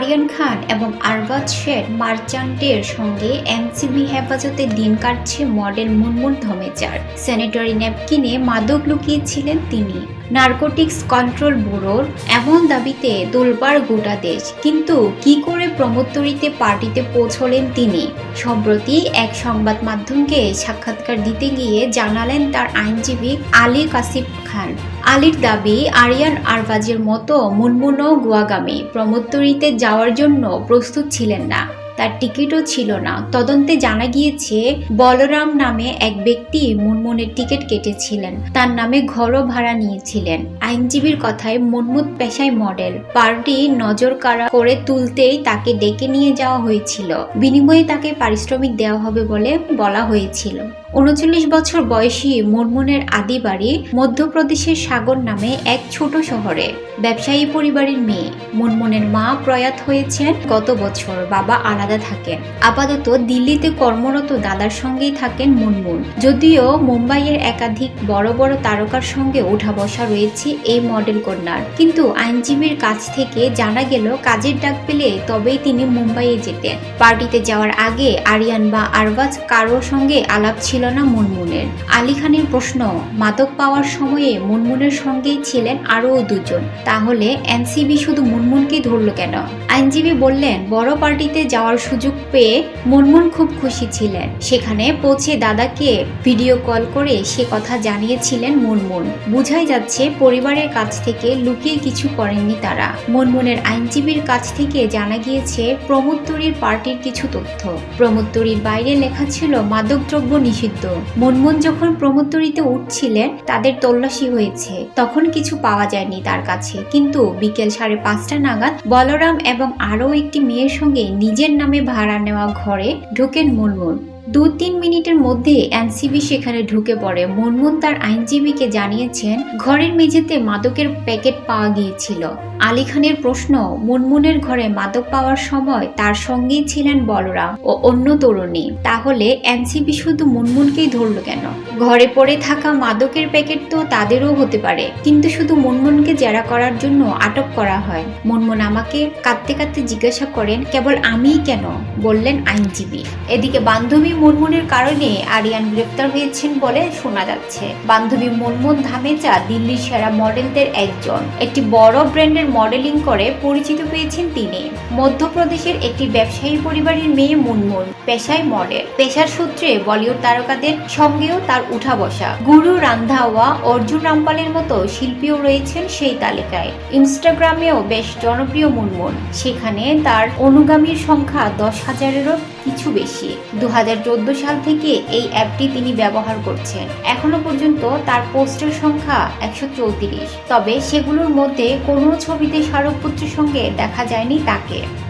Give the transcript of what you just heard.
আরিয়ান খান এবং আরবাজ শেখ মার্চান্টের সঙ্গে এনসিবি হেফাজতে দিন কাটছে মডেল মুনমুন ধমেচার। স্যানিটারি ন্যাপকিনে মাদক লুকিয়েছিলেন তিনি। নার্কোটিক্স কন্ট্রোল ব্যুরোর এমন দাবিতে দোলবার গোটা দেশ। কিন্তু কি করে প্রমোত্তরিতে পার্টিতে পৌঁছলেন তিনি? সম্প্রতি এক সংবাদ মাধ্যমকে সাক্ষাৎকার দিতে গিয়ে জানালেন তার আইনজীবী আলী কাসিফ খান। আলীর দাবি, আরিয়ান আরবাজের মতো মুনমুনও গোয়াগামী প্রমোত্তরিতে যাওয়ার জন্য প্রস্তুত ছিলেন না। তার টিকিটও ছিল না। তদন্তে জানা গিয়েছে, বলরাম নামে এক ব্যক্তি মুনমুনের টিকিট কেটেছিলেন। তার নামে ঘরও ভাড়া নিয়েছিলেন। আইনজীবীর কথায়, মুনমুন পেশায় মডেল। পার্টি নজর কাড়া করে তুলতেই তাকে ডেকে নিয়ে যাওয়া হয়েছিল। বিনিময়ে তাকে পারিশ্রমিক দেওয়া হবে বলে বলা হয়েছিল। উনচল্লিশ বছর বয়সী মুনমুনের আদি বাড়ি মধ্যপ্রদেশের সাগর নামে এক ছোট শহরে। ব্যবসায়ী পরিবারের মেয়ে। মুনমুনের মা প্রয়াত হয়েছেন গত বছর। বাবা আলাদা থাকেন। আপাতত দিল্লিতে কর্মরত দাদার সঙ্গেই থাকেন মুনমুন যদিও মুম্বাইয়ের একাধিক বড় বড় তারকার সঙ্গে ওঠা বসা রয়েছে এই মডেল কন্যার। কিন্তু আইনজীবীর কাছ থেকে জানা গেল, কাজের ডাক পেলে তবেই তিনি মুম্বাইয়ে যেতেন। পার্টিতে যাওয়ার আগে আরিয়ান বা আরবাজ কারোর সঙ্গে আলাপ ছিল না মুনমুনের। আলী খানের প্রশ্ন, মাদক পাওয়ার সময়ে মুনমুনের সঙ্গেই ছিলেন আরও দুজন। তাহলে এনসিবি শুধু মুনমুনকে ধরলো কেন? আইনজীবী বললেন, বড় পার্টিতে যাওয়ার সুযোগ পেয়ে মুনমুন খুব খুশি ছিলেন। সেখানে পৌঁছে দাদাকে ভিডিও কল করে সে কথা জানিয়েছিলেন মুনমুন। বুঝাই যাচ্ছে, পরিবারের কাছ থেকে লুকিয়ে কিছু করেননি তারা। মুনমুনের আইনজীবীর কাছ থেকে জানা গিয়েছে প্রমোত্তরীর পার্টির কিছু তথ্য। প্রমোত্তরীর বাইরে লেখা ছিল, মাদকদ্রব্য নিষিদ্ধ মুনমুন যখন প্রমোত্তরীতে উঠছিলেন, তাদের তল্লাশি হয়েছে। তখন কিছু পাওয়া যায়নি তার কাছে। কিন্তু বিকেল সাড়ে পাঁচটা নাগাদ বলরাম এবং আরও একটি মেয়ের সঙ্গে নিজের নামে ভাড়া নেওয়া ঘরে ঢোকেন মুনমুন। দু তিন মিনিটের মধ্যে এনসিবি সেখানে ঢুকে পড়ে। মুনমুন তার আইনজীবীকে জানিয়েছেন, ঘরের মেঝেতে মাদকের প্যাকেট পাওয়া গিয়েছিল। আলী খানের প্রশ্ন, মুনমুনের ঘরে মাদক পাওয়ার সময় তার সঙ্গেই ছিলেন বলরাম ও অন্য তরুণী। তাহলে এনসিবি শুধু মুনমুনকেই ধরলো কেন? ঘরে পড়ে থাকা মাদকের প্যাকেট তো তাদেরও হতে পারে। কিন্তু শুধু মুনমুনকে জেরা করার জন্য আটক করা হয়। মুনমুন আমাকে কাঁদতে কাঁদতে জিজ্ঞাসা করেন, কেবল আমিই কেন? বললেন আইনজীবী। এদিকে বান্ধবী মুনমুনের কারণে আরিয়ান গ্রেপ্তার হয়েছেন বলে শোনা যাচ্ছে। বান্ধবী মুনমুন ধামেচা দিল্লির সেরা মডেলদের একজন। একটি বড় ব্র্যান্ডের মডেলিং করে পরিচিত পেয়েছেন তিনি। মধ্যপ্রদেশের একটি ব্যবসায়ী পরিবারের মেয়ে মুনমুন, পেশায় মডেল। পেশার সূত্রে বলিউড তারকাদের সঙ্গেও তার উঠা বসা গুরু রান্ধাওয়া অর্জুন রামপালের মতো শিল্পীও রয়েছেন সেই তালিকায়। ইনস্টাগ্রামেও বেশ জনপ্রিয় মুনমুন। সেখানে তার অনুগামীর সংখ্যা দশ হাজারেরও কিছু বেশি। দু হাজার সাল থেকে এই অ্যাপটি তিনি ব্যবহার করছেন। এখনও পর্যন্ত তার পোস্টের সংখ্যা একশো চৌত্রিশ। তবে সেগুলোর মধ্যে কোনো ছবিতে শাহরুখ পুত্রের সঙ্গে দেখা যায়নি তাকে।